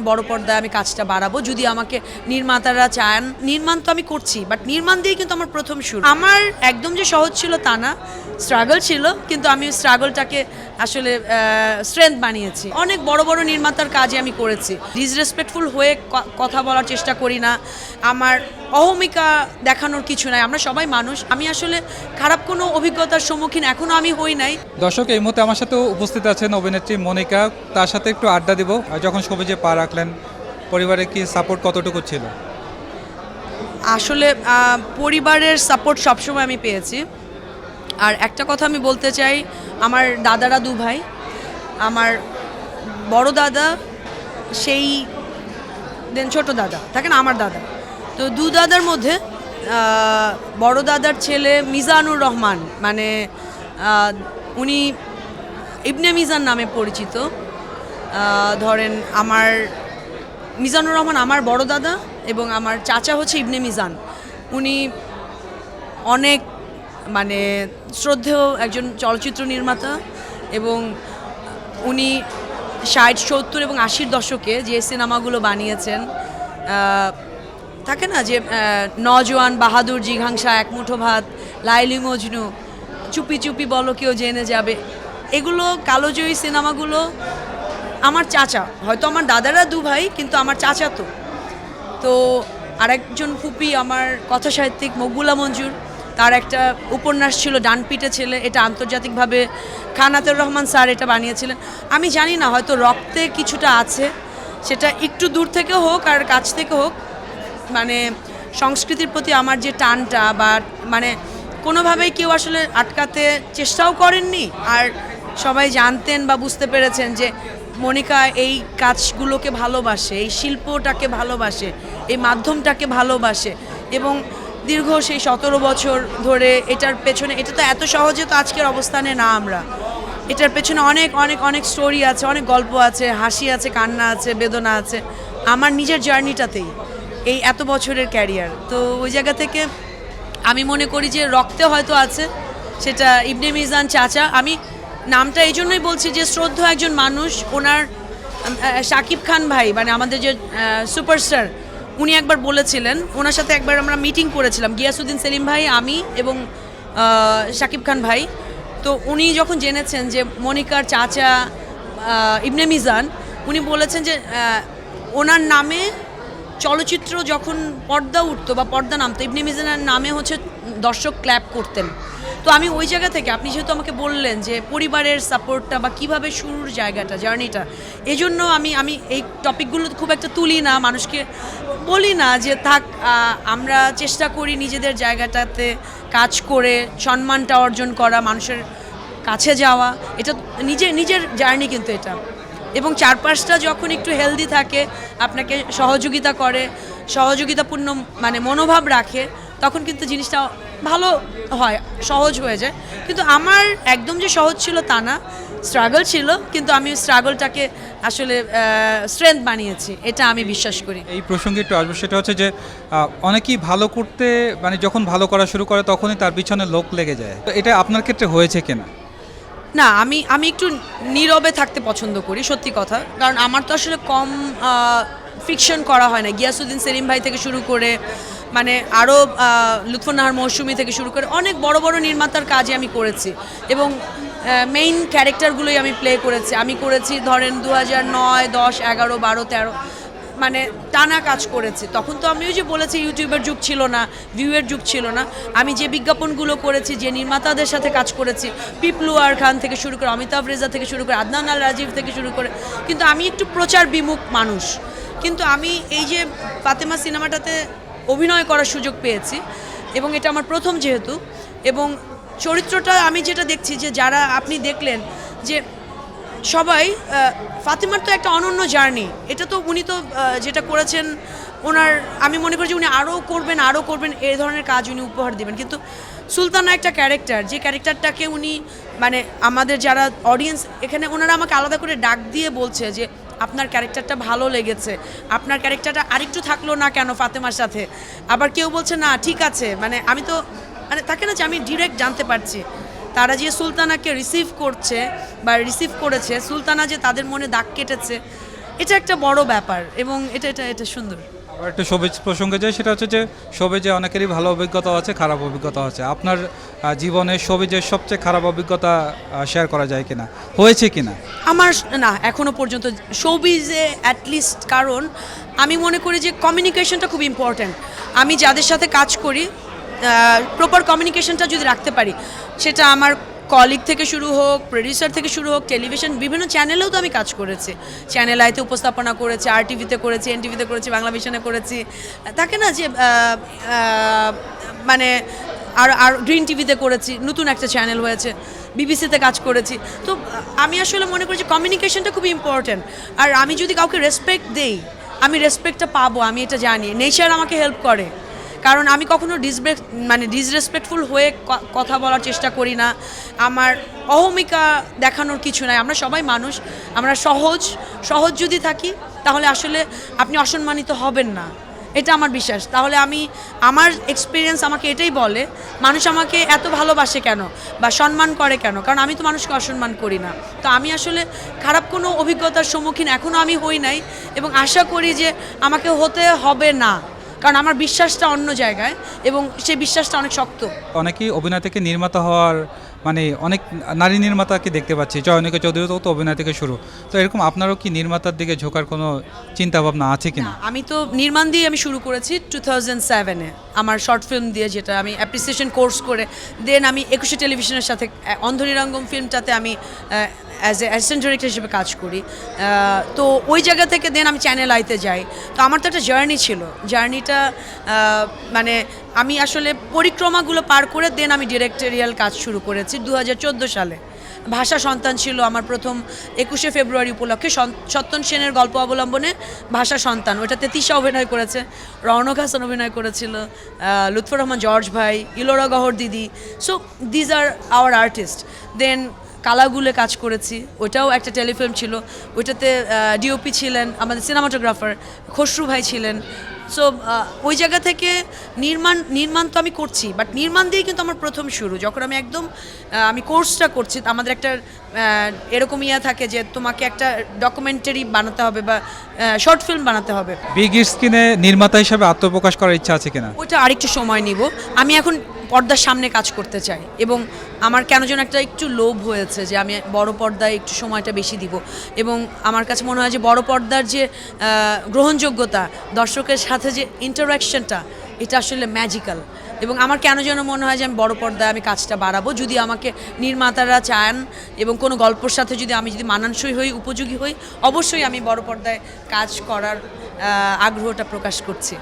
আমি বড় পর্দায় আমি কাজটা বাড়াবো। যদি আমাকে নির্মাতারা চান, নির্মাণ তো আমি করছি বাট নির্মাণ দিয়ে কিন্তু আমার প্রথম শুরু। আমার একদম যে সহজ ছিল তা না। স্ট্রাগল ছিল, কিন্তু আমি স্ট্রাগলটাকে আসলে স্ট্রেংথ বানিয়েছি। অনেক বড় বড় নির্মাতার কাজে আমি করেছি। ডিসরেসপেক্টফুল হয়ে কথা বলার চেষ্টা করি না। আমার অহমিকা দেখানোর কিছু নাই। আমরা সবাই মানুষ। আমি আসলে খারাপ কোনো অভিজ্ঞতার সম্মুখীন এখনও আমি হই নাই। দর্শক এই মুহূর্তে আমার সাথেও উপস্থিত আছেন অভিনেত্রী মনিকা। তার সাথে একটু আড্ডা দিব। যখন সবুজে পা রাখলেন পরিবারে কি সাপোর্ট কতটুকু ছিল? আসলে পরিবারের সাপোর্ট সবসময় আমি পেয়েছি। আর একটা কথা আমি বলতে চাই আমার দাদারা দু ভাই। আমার বড় দাদা সেই দেন ছোট দাদা। থাকে না আমার দাদা। তো দু দাদার মধ্যে বড় দাদার ছেলে মিজানুর রহমান মানে উনি ইবনে মিজান নামে পরিচিত। ধরেন আমার, মিজানুর রহমান আমার বড় দাদা এবং আমার চাচা হচ্ছে ইবনে মিজান। উনি অনেক মানে শ্রদ্ধেয় একজন চলচ্চিত্র নির্মাতা এবং উনি ষাট, সত্তর এবং আশির দশকে যে সিনেমাগুলো বানিয়েছেন থাকে না যে নজওয়ান বাহাদুর জিঘাংসা এক মুঠো ভাত, লাইলি মজনু, চুপি চুপি বলো কেউ জেনে যাবে। এগুলো কালোজয়ী সিনেমাগুলো আমার চাচা, হয়তো আমার দাদারা দু ভাই, কিন্তু আমার চাচা তো। তো আরেকজন ফুপি আমার কথা সাহিত্যিক মকবুলা মঞ্জুর, তার একটা উপন্যাস ছিল ডানপিটে ছেলে, এটা আন্তর্জাতিকভাবে খানাতুর রহমান স্যার এটা বানিয়েছিলেন। আমি জানি না, হয়তো রক্তে কিছুটা আছে, সেটা একটু দূর থেকে হোক আর কাছ থেকে হোক মানে সংস্কৃতির প্রতি আমার যে টানটা বা মানে কোনোভাবেই কেউ আসলে আটকাতে চেষ্টাও করেননি। আর সবাই জানতেন বা বুঝতে পেরেছেন যে মনিকা এই কাজগুলোকে ভালোবাসে, এই শিল্পটাকে ভালোবাসে, এই মাধ্যমটাকে ভালোবাসে এবং দীর্ঘ সেই সতেরো বছর ধরে এটার পেছনে, এটা তো এত সহজে তো আজকের অবস্থানে না আমরা। এটার পেছনে অনেক অনেক অনেক স্টোরি আছে, অনেক গল্প আছে, হাসি আছে, কান্না আছে, বেদনা আছে। আমার নিজের জার্নিটাতেই এই এত বছরের ক্যারিয়ার তো ওই জায়গা থেকে আমি মনে করি যে রক্তে হয়তো আছে, সেটা ইবনে মিজান চাচা। আমি নামটা এই জন্যই বলছি যে শ্রদ্ধ একজন মানুষ, ওনার শাকিব খান ভাই মানে আমাদের যে সুপারস্টার উনি একবার বলেছিলেন, ওনার সাথে একবার আমরা মিটিং করেছিলাম, গিয়াসুদ্দিন সেলিম ভাই, আমি এবং শাকিব খান ভাই। তো উনি যখন জেনেছেন যে মনিকার চাচা ইবনে মিজান, উনি বলেছেন যে ওনার নামে চলচ্চিত্র যখন পর্দা উঠতো বা পর্দা নামতো, ইবনে মিজানের নামে হচ্ছে দর্শক ক্ল্যাপ করতেন। তো আমি ওই জায়গা থেকে, আপনি যেহেতু আমাকে বললেন যে পরিবারের সাপোর্টটা বা কীভাবে শুরুর জায়গাটা জার্নিটা এজন্য আমি আমি এই টপিকগুলো খুব একটা তুলি না, মানুষকে বলি না যে থাক আমরা চেষ্টা করি নিজেদের জায়গাটাতে কাজ করে সম্মানটা অর্জন করা, মানুষের কাছে যাওয়া। এটা নিজে, নিজের জার্নি কিন্তু এটা। এবং চারপাশটা যখন একটু হেলদি থাকে, আপনাকে সহযোগিতা করে, সহযোগিতাপূর্ণ মানে মনোভাব রাখে, তখন কিন্তু জিনিসটা ভালো হয়, সহজ হয়ে যায়। কিন্তু আমার একদম যে সহজ ছিল তা না স্ট্রাগল ছিল, কিন্তু আমি স্ট্রাগলটাকে আসলে স্ট্রেংথ বানিয়েছি, এটা আমি বিশ্বাস করি। এই প্রসঙ্গে একটু আসব, সেটা হচ্ছে যে অনেকেই ভালো করতে মানে যখন ভালো করা শুরু করে, তখনই তার পিছনে লোক লেগে যায়। তো এটা আপনার ক্ষেত্রে হয়েছে কিনা? না, আমি আমি একটু নীরবে থাকতে পছন্দ করি, সত্যি কথা। কারণ আমার তো আসলে কম ফিকশন করা হয় না। গিয়াসুদ্দিন সেলিম ভাই থেকে শুরু করে মানে আরও লুৎফুন্নাহার মৌসুমি থেকে শুরু করে অনেক বড় বড় নির্মাতার কাজে আমি করেছি। এবং মেইন ক্যারেক্টারগুলোই আমি প্লে করেছি। আমি করেছি ধরেন দু হাজার নয়, দশ, এগারো, বারো, তেরো মানে টানা কাজ করেছি। তখন তো আমি ওই যে বলেছি, ইউটিউবের যুগ ছিল না, ভিউয়ের যুগ ছিল না। আমি যে বিজ্ঞাপনগুলো করেছি, যে নির্মাতাদের সাথে কাজ করেছি পিপলুয়ার খান থেকে শুরু করে, অমিতাভ রেজা থেকে শুরু করে, আদনান আল রাজীব থেকে শুরু করে, কিন্তু আমি একটু প্রচার বিমুখ মানুষ। কিন্তু আমি এই যে ফাতেমা সিনেমাটাতে অভিনয় করার সুযোগ পেয়েছি, এবং এটা আমার প্রথম যেহেতু, এবং চরিত্রটা আমি যেটা দেখছি যে যারা আপনি দেখলেন যে সবাই ফাতেমার তো একটা অনন্য জার্নি। এটা তো উনি তো যেটা করেছেন, ওনার, আমি মনে করি যে উনি আরও করবেন আরও করবেন এই ধরনের কাজ উনি উপহার দেবেন। কিন্তু সুলতানা একটা ক্যারেক্টার, যে ক্যারেক্টারটাকে উনি মানে আমাদের যারা অডিয়েন্স এখানে ওনারা আমাকে আলাদা করে ডাক দিয়ে বলছে যে, আপনার ক্যারেক্টারটা ভালো লেগেছে, আপনার ক্যারেক্টারটা আরেকটু থাকল না কেন ফাতেমার সাথে? আবার কেউ বলছে, না, ঠিক আছে। মানে আমি তো মানে থাকে না যে আমি ডিরেক্ট জানতে পারছি। তারা যে সুলতানাকে রিসিভ করছে বা রিসিভ করেছে সুলতানা যে তাদের মনে দাগ কেটেছে এটা একটা বড় ব্যাপার এবং এটা এটা এটা সুন্দর। আবার একটু সবিজ প্রসঙ্গে যাই সেটা হচ্ছে যে সবিজে অনেকেরই ভালো অভিজ্ঞতা আছে খারাপ অভিজ্ঞতা আছে। আপনার জীবনে সবিজের সবচেয়ে খারাপ অভিজ্ঞতা শেয়ার করা যায় কিনা? হয়েছে কিনা? আমার না এখনও পর্যন্ত শোবিজে অ্যাটলিস্ট কারণ আমি মনে করি যে কমিউনিকেশনটা খুব ইম্পর্ট্যান্ট আমি যাদের সাথে কাজ করি প্রপার কমিউনিকেশনটা যদি রাখতে পারি, সেটা আমার কলিগ থেকে শুরু হোক প্রডিউসার থেকে শুরু হোক টেলিভিশন বিভিন্ন চ্যানেলেও তো আমি কাজ করেছি। চ্যানেল আইতে উপস্থাপনা করেছি আর টিভিতে করেছি এন টিভিতে করেছি, বাংলা ভিশনে করেছি। থাকে না যে মানে আর আর গ্রিন টিভিতে করেছি, নতুন একটা চ্যানেল হয়েছে বিবিসিতে কাজ করেছি। তো আমি আসলে মনে করি যে কমিউনিকেশনটা খুব ইম্পর্ট্যান্ট আর আমি যদি কাউকে রেসপেক্ট দেই, আমি রেসপেক্টটা পাবো, আমি এটা জানি। নেচার আমাকে হেল্প করে। কারণ আমি কখনো ডিসরেস মানে ডিসরেসপেক্টফুল হয়ে কথা বলার চেষ্টা করি না। আমার অহমিকা দেখানোর কিছু নাই। আমরা সবাই মানুষ। আমরা সহজ সহজ যদি থাকি, তাহলে আসলে আপনি অসম্মানিত হবেন না। এটা আমার বিশ্বাস। তাহলে আমি, আমার এক্সপিরিয়েন্স আমাকে এটাই বলে, মানুষ আমাকে এত ভালোবাসে কেন? বা সম্মান করে কেন? কারণ আমি তো মানুষকে অসম্মান করি না। তো আমি আসলে খারাপ কোনো অভিজ্ঞতার সম্মুখীন এখনও আমি হই নাই এবং আশা করি যে আমাকে হতে হবে না। কারণ আমার বিশ্বাসটা অন্য জায়গায় এবং সেই বিশ্বাসটা অনেক শক্ত। অনেকেই অভিনয় থেকে নির্মাতা হওয়ার মানে অনেক নারী নির্মাতাকে দেখতে পাচ্ছি। জয়নিকা চৌধুরী তো অভিনয় থেকে শুরু। তো এরকম আপনারও কি নির্মাতার দিকে ঝোঁকার কোনো চিন্তা ভাবনা আছে কিনা? আমি তো নির্মাণ দিয়ে আমি শুরু করেছি টু থাউজেন্ড সেভেনে আমার শর্ট ফিল্ম দিয়ে যেটা আমি অ্যাপ্রিসিয়েশন কোর্স করে দেন আমি একুশে টেলিভিশনের সাথে অন্ধনিরঙ্গম ফিল্মটাতে আমি অ্যাজ এ অ্যাসিস্ট্যান্ট ডিরেক্টর হিসেবে কাজ করি। তো ওই জায়গা থেকে দেন আমি চ্যানেল আইতে যাই। তো আমার তো একটা জার্নি ছিল। জার্নিটা মানে আমি আসলে পরিক্রমাগুলো পার করে দেন আমি ডিরেক্টরিয়াল কাজ শুরু করেছি দু হাজার চোদ্দ সালে। ভাষা সন্তান ছিল আমার প্রথম একুশে ফেব্রুয়ারি উপলক্ষে। সত্যন সেনের গল্প অবলম্বনে ভাষা সন্তান ওটাতে তিশা অভিনয় করেছে রৌনক হাসান অভিনয় করেছিল লুৎফর রহমান, জর্জ ভাই, ইলোরা গহর দিদি। So these are our artist then কালাগুলে কাজ করেছি ওটাও একটা টেলিফিল্ম ছিল। ওইটাতে ডিওপি ছিলেন, আমাদের সিনেমাটোগ্রাফার খসরু ভাই ছিলেন। সো ওই জায়গা থেকে নির্মাণ নির্মাণ তো আমি করছি বাট নির্মাণ দিয়ে কিন্তু আমার প্রথম শুরু। যখন আমি একদম আমি কোর্সটা করছি আমাদের একটা এরকম ইয়া থাকে যে তোমাকে একটা ডকুমেন্টারি বানাতে হবে বা শর্ট ফিল্ম বানাতে হবে। বিগ স্ক্রিনে নির্মাতা হিসাবে আত্মপ্রকাশ করার ইচ্ছা আছে কিনা? ওইটা আরেকটু সময় নিব। আমি এখন পর্দার সামনে কাজ করতে চাই। এবং আমার কেন যেন একটা একটু লোভ হয়েছে যে আমি বড় পর্দায় একটু সময়টা বেশি দিব। এবং আমার কাছে মনে হয় যে বড় পর্দার যে গ্রহণযোগ্যতা, দর্শকের সাথে যে ইন্টারাকশনটা এটা আসলে ম্যাজিক্যাল এবং আমার কেন যেন মনে হয় যে আমি বড় পর্দায় আমি কাজটা বাড়াবো। যদি আমাকে নির্মাতারা চান এবং কোনো গল্পর সাথে যদি আমি যদি মানানসই হই, উপযোগী হই, অবশ্যই আমি বড় পর্দায় কাজ করার আগ্রহটা প্রকাশ করছি।